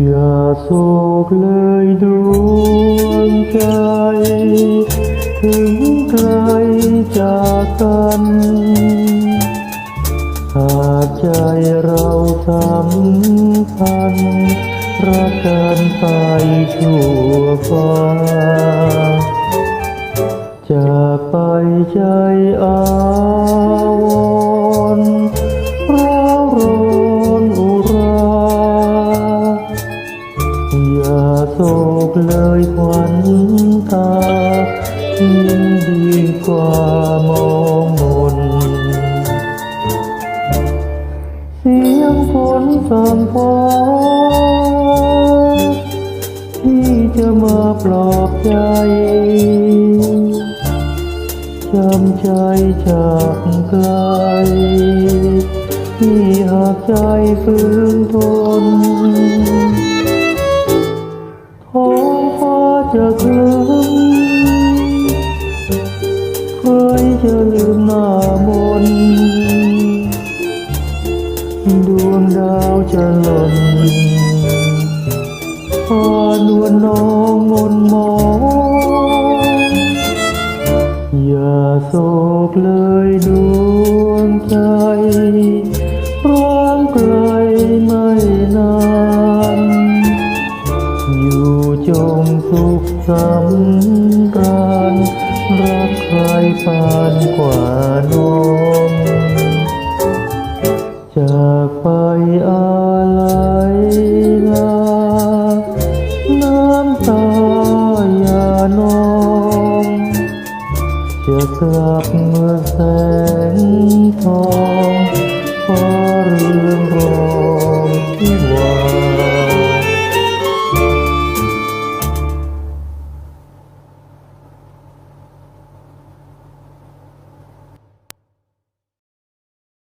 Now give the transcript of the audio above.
อย่าโศกเลยดวงใจ ถึงไกลจากกันหากใจเราสัมพันธ์รักกันไปชั่วฟ้าจากไปใจอาวร โศกเลยขวัญตายิ่งดีกว่ามองมน เสียงฝนสั่งฟ้าที่จะมาปลอบใจจำใจจากไกลที่หากใจฝืนทน คลึ้มใครจะลืมหน้ามนดวงดาวจะหล่นพานวลน้องมนต์มอง อย่าโศกเลยดวงใจร้างไกลไม่นาน อยู่จงสุขสำราญรักใครปานกว่าน้องจากไปอาลัยลา น้ำตาอย่านองจะกลับเมื่อแสงทองพอเรื่องรองที่วัง